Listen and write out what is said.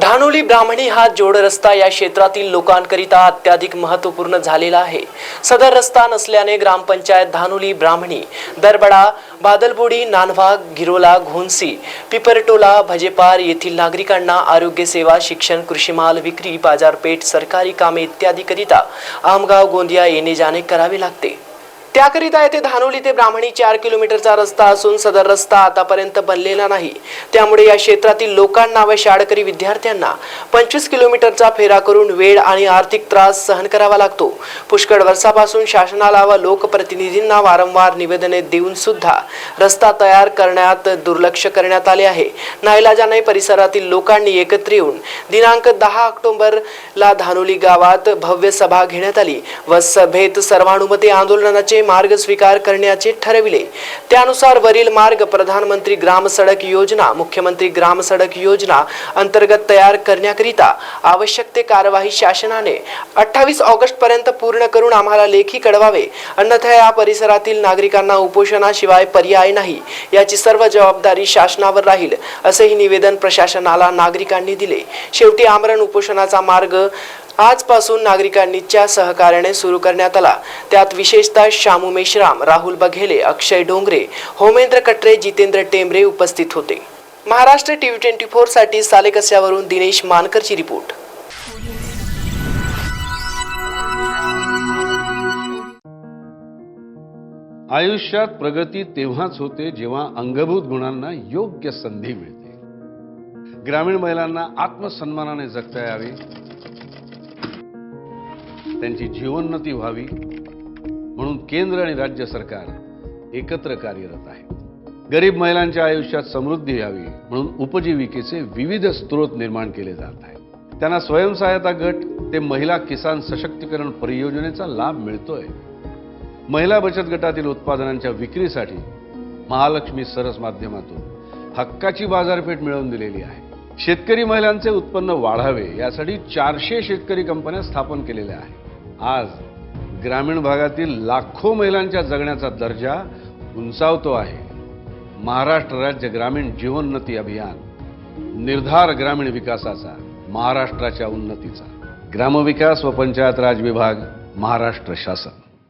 धानोली ब्राह्मणी हा जोड रस्ता या क्षेत्रातील लोकांकरिता अत्याधिक महत्त्वपूर्ण झालेला आहे. सदर रस्ता नसल्याने ग्रामपंचायत धानोली ब्राह्मणी दरबडा बादलबोडी नानवा गिरोला घोंसी पिपरटोला भजेपार येथील नागरिकांना आरोग्य सेवा शिक्षण कृषीमाल विक्री बाजारपेठ सरकारी कामे इत्यादीकरिता आमगाव गोंदिया येणे जाणे करावे लागते. त्याकरिता येथे धानोली ते ब्राह्मणी चार किलोमीटरचा रस्ता असून सदर रस्ता आतापर्यंत बनलेला नाही. त्यामुळे या क्षेत्रातील लोकांना व शाळकरी विद्यार्थ्यांना पंचवीस किलोमीटरचा फेरा करून वेळ आणि आर्थिक त्रास सहन करावा लागतो. पुष्कळ वर्षापासून शासनाला व लोकप्रतिनिधींना वारंवार निवेदने देऊन सुद्धा रस्ता तयार करण्यात दुर्लक्ष करण्यात आले आहे. नाईलाजाने परिसरातील लोकांनी एकत्र येऊन दिनांक दहा ऑक्टोबरला धानोली गावात भव्य सभा घेण्यात आली व सभेत सर्वानुमते आंदोलनाचे मार्ग स्वीकार करण्याचे ठरविले. त्यानुसार वरील मार्ग प्रधानमंत्री ग्राम सडक योजना मुख्यमंत्री ग्राम सडक योजना अंतर्गत तयार करण्याकरिता आवश्यक ते कार्यवाही शासनाने अठ्ठावीस ऑगस्ट पर्यंत पूर्ण करून आम्हाला लेखी कळवावे. अन्यथा या परिसरातील नागरिकांना उपोषणाशिवाय पर्याय नाही. याची सर्व जबाबदारी शासनावर राहील असेही निवेदन प्रशासनाला नागरिकांनी दिले. शेवटी आमरण उपोषणाचा मार्ग आजपासून नागरिकांनीच्या सहकार्याने सुरू करण्यात आला त्यात विशेषतः शामू मेश्राम राहुल बघेले अक्षय डोंगरे होमेंद्र कटरे जितेंद्र टेंबरे उपस्थित होते. महाराष्ट्र टीव्ही ट्वेंटी फोरसाठी सालेकस्यावरून दिनेश मानकरची रिपोर्ट. आयुष्यात प्रगती तेव्हाच होते जेव्हा अंगभूत गुणांना योग्य संधी मिळते. ग्रामीण महिलांना आत्मसन्मानाने जगता यावे त्यांची जीवोन्नती व्हावी म्हणून केंद्र आणि राज्य सरकार एकत्र कार्यरत आहे. गरीब महिलांच्या आयुष्यात समृद्धी यावी म्हणून उपजीविकेचे विविध स्रोत निर्माण केले जात आहेत. त्यांना स्वयंसहायता गट ते महिला किसान सशक्तीकरण परियोजनेचा लाभ मिळतोय. महिला बचत गटातील उत्पादनांच्या विक्रीसाठी महालक्ष्मी सरस माध्यमातून हक्काची बाजारपेठ मिळवून दिलेली आहे. शेतकरी महिलांचे उत्पन्न वाढावे यासाठी चारशे शेतकरी कंपन्या स्थापन केलेल्या आहेत. आज ग्रामीण भागातील लाखो महिलांच्या जगण्याचा दर्जा उंचावतो आहे. महाराष्ट्र राज्य ग्रामीण जीवोन्नती अभियान निर्धार ग्रामीण विकासाचा महाराष्ट्राच्या उन्नतीचा. ग्रामविकास व पंचायत राज विभाग महाराष्ट्र शासन.